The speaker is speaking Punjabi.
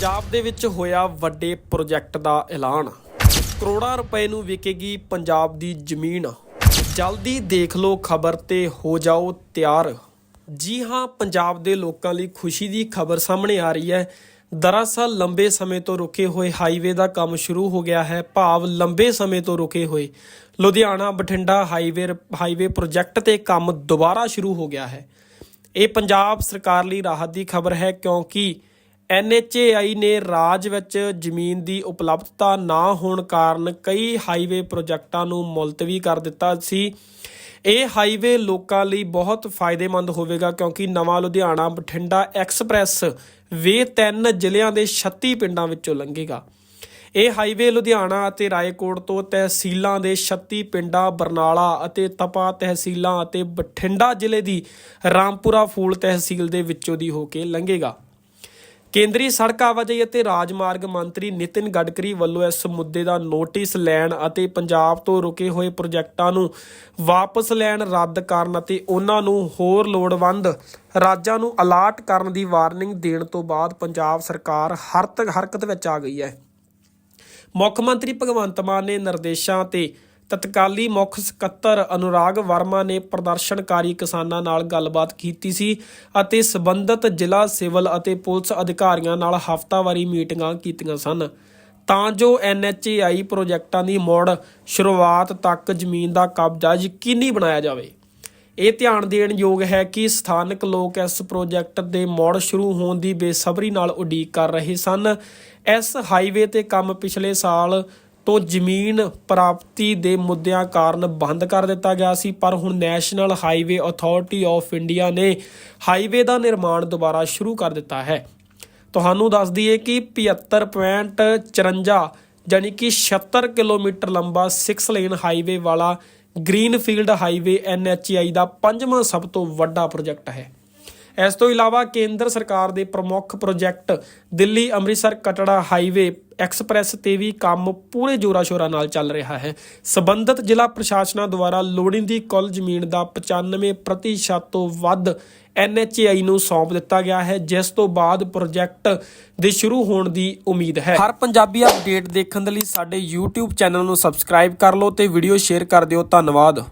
ਪੰਜਾਬ ਦੇ ਵਿੱਚ ਹੋਇਆ ਵੱਡੇ ਪ੍ਰੋਜੈਕਟ ਦਾ ਐਲਾਨ। ਕਰੋੜਾਂ ਰੁਪਏ ਨੂੰ ਵਿਕੇਗੀ ਪੰਜਾਬ ਦੀ ਜ਼ਮੀਨ। ਜਲਦੀ ਦੇਖ ਲਓ ਖਬਰ ਤੇ ਹੋ ਜਾਓ ਤਿਆਰ। ਜੀ ਹਾਂ, ਪੰਜਾਬ ਦੇ ਲੋਕਾਂ ਲਈ ਖੁਸ਼ੀ ਦੀ ਖਬਰ ਸਾਹਮਣੇ ਆ ਰਹੀ ਹੈ। ਦਰਅਸਲ, ਲੰਬੇ ਸਮੇਂ ਤੋਂ ਰੁਕੇ ਹੋਏ ਹਾਈਵੇ ਦਾ ਕੰਮ ਸ਼ੁਰੂ ਹੋ ਗਿਆ ਹੈ। ਭਾਵ ਲੰਬੇ ਸਮੇਂ ਤੋਂ ਰੁਕੇ ਹੋਏ। Ludhiana, Bathinda highway highway project ਤੇ ਕੰਮ ਦੁਬਾਰਾ ਸ਼ੁਰੂ ਹੋ ਗਿਆ ਹੈ। ਇਹ ਪੰਜਾਬ ਸਰਕਾਰ ਲਈ ਰਾਹਤ ਦੀ ਖਬਰ ਹੈ ਕਿਉਂਕਿ NHAI ਨੇ ਰਾਜ ਵਿੱਚ ਜ਼ਮੀਨ ਦੀ ਉਪਲਬਧਤਾ ਨਾ ਹੋਣ ਕਾਰਨ ਕਈ ਹਾਈਵੇ ਪ੍ਰੋਜੈਕਟਾਂ ਨੂੰ ਮੁਲਤਵੀ ਕਰ ਦਿੱਤਾ ਸੀ। ਇਹ ਹਾਈਵੇ ਲੋਕਾਂ ਲਈ ਬਹੁਤ ਫਾਇਦੇਮੰਦ ਹੋਵੇਗਾ ਕਿਉਂਕਿ ਨਵਾਂ ਲੁਧਿਆਣਾ ਬਠਿੰਡਾ ਐਕਸਪ੍ਰੈਸ ਵੇ ਤਿੰਨ ਜ਼ਿਲ੍ਹਿਆਂ ਦੇ 36 ਪਿੰਡਾਂ ਵਿੱਚੋਂ ਲੰਘੇਗਾ। ਇਹ ਹਾਈਵੇ ਲੁਧਿਆਣਾ ਅਤੇ ਰਾਏਕੋਟ ਤੋਂ ਤਹਿਸੀਲਾਂ ਦੇ 36 ਪਿੰਡਾਂ ਬਰਨਾਲਾ ਅਤੇ ਤਪਾ ਤਹਿਸੀਲਾਂ ਅਤੇ ਬਠਿੰਡਾ ਜ਼ਿਲ੍ਹੇ ਦੀ ਰਾਮਪੁਰਾ ਫੂਲ ਤਹਿਸੀਲ ਦੇ ਵਿੱਚੋਂ ਦੀ ਹੋ ਕੇ ਲੰਘੇਗਾ। ਕੇਂਦਰੀ ਸੜਕ ਆਵਾਜਾਈ ਅਤੇ ਰਾਜਮਾਰਗ ਮੰਤਰੀ ਨਿਤਿਨ ਗਡਕਰੀ ਵੱਲੋਂ ਇਸ ਮੁੱਦੇ ਦਾ ਨੋਟਿਸ ਲੈਣ ਅਤੇ ਪੰਜਾਬ ਤੋਂ ਰੁਕੇ ਹੋਏ ਪ੍ਰੋਜੈਕਟਾਂ ਨੂੰ ਵਾਪਸ ਲੈਣ ਰੱਦ ਕਰਨ ਅਤੇ ਉਹਨਾਂ ਨੂੰ ਹੋਰ ਲੋੜਵੰਦ ਰਾਜਾਂ ਨੂੰ ਅਲਾਟ ਕਰਨ ਦੀ ਵਾਰਨਿੰਗ ਦੇਣ ਤੋਂ ਬਾਅਦ ਪੰਜਾਬ ਸਰਕਾਰ ਹਰਤ ਹਰਕਤ ਵਿੱਚ ਆ ਗਈ ਹੈ। ਮੁੱਖ ਮੰਤਰੀ ਭਗਵੰਤ ਮਾਨ ਨੇ ਨਿਰਦੇਸ਼ਾਂ ਤੇ ਤਤਕਾਲੀ ਮੁੱਖ ਸਕੱਤਰ ਅਨੁਰਾਗ ਵਰਮਾ ਨੇ ਪ੍ਰਦਰਸ਼ਨਕਾਰੀ ਕਿਸਾਨਾਂ ਨਾਲ ਗੱਲਬਾਤ ਕੀਤੀ ਸੀ ਅਤੇ ਸਬੰਧਤ ਜ਼ਿਲ੍ਹਾ ਸਿਵਲ ਅਤੇ ਪੁਲਿਸ ਅਧਿਕਾਰੀਆਂ ਨਾਲ ਹਫ਼ਤਾਵਾਰੀ ਮੀਟਿੰਗਾਂ ਕੀਤੀਆਂ ਸਨ। ਤਾਂ ਜੋ NHAI ਪ੍ਰੋਜੈਕਟਾਂ ਦੀ ਮੁੜ ਸ਼ੁਰੂਆਤ ਤੱਕ ਜ਼ਮੀਨ ਦਾ ਕਬਜ਼ਾ ਯਕੀਨੀ ਬਣਾਇਆ ਜਾਵੇ। ਇਹ ਧਿਆਨ ਦੇਣ ਯੋਗ ਹੈ ਕਿ ਸਥਾਨਕ ਲੋਕ ਇਸ ਪ੍ਰੋਜੈਕਟ ਦੇ ਮੁੜ ਸ਼ੁਰੂ ਹੋਣ ਦੀ ਬੇਸਬਰੀ ਨਾਲ ਉਡੀਕ ਕਰ ਰਹੇ ਸਨ। ਇਸ ਹਾਈਵੇ ਤੇ ਕੰਮ ਪਿਛਲੇ ਸਾਲ ਤੋਂ ਜ਼ਮੀਨ ਪ੍ਰਾਪਤੀ ਦੇ ਮੁੱਦਿਆਂ ਕਾਰਨ ਬੰਦ ਕਰ ਦਿੱਤਾ ਗਿਆ ਸੀ, ਪਰ ਹੁਣ national highway authority of India ਨੇ ਹਾਈਵੇ ਦਾ ਨਿਰਮਾਣ ਦੁਬਾਰਾ ਸ਼ੁਰੂ ਕਰ ਦਿੱਤਾ ਹੈ। ਤੁਹਾਨੂੰ ਦੱਸ ਦਈਏ ਕਿ 75.54 ਯਾਨੀ ਕਿ 76 ਕਿਲੋਮੀਟਰ ਲੰਬਾ 6 ਲੇਨ ਹਾਈਵੇ ਵਾਲਾ ਗ੍ਰੀਨਫੀਲਡ ਹਾਈਵੇ NHAI ਦਾ ਪੰਜਵਾਂ ਸਭ ਤੋਂ ਵੱਡਾ ਪ੍ਰੋਜੈਕਟ ਹੈ। ਇਸ ਤੋਂ ਇਲਾਵਾ ਕੇਂਦਰ ਸਰਕਾਰ ਦੇ ਪ੍ਰਮੁੱਖ project Delhi Amritsar Katra highway express ਤੇ ਵੀ ਕੰਮ ਪੂਰੇ ਜ਼ੋਰਾਂ ਸ਼ੋਰਾਂ ਨਾਲ ਚੱਲ ਰਿਹਾ ਹੈ। ਸਬੰਧਤ ਜ਼ਿਲ੍ਹਾ ਪ੍ਰਸ਼ਾਸਨਾਂ ਦੁਆਰਾ ਲੋੜੀਂਦੀ ਕੁੱਲ ਜ਼ਮੀਨ ਦਾ 95% ਤੋਂ ਵੱਧ NHAI ਨੂੰ ਸੌਂਪ ਦਿੱਤਾ ਗਿਆ ਹੈ, ਜਿਸ ਤੋਂ ਬਾਅਦ ਪ੍ਰੋਜੈਕਟ ਦੇ ਸ਼ੁਰੂ ਹੋਣ ਦੀ ਉਮੀਦ ਹੈ। ਹਰ ਪੰਜਾਬੀ ਅਪਡੇਟ ਦੇਖਣ ਦੇ ਲਈ ਸਾਡੇ YouTube ਚੈਨਲ ਨੂੰ ਸਬਸਕ੍ਰਾਈਬ ਕਰ ਲਓ ਤੇ ਵੀਡੀਓ ਸ਼ੇਅਰ ਕਰ ਦਿਓ। ਧੰਨਵਾਦ।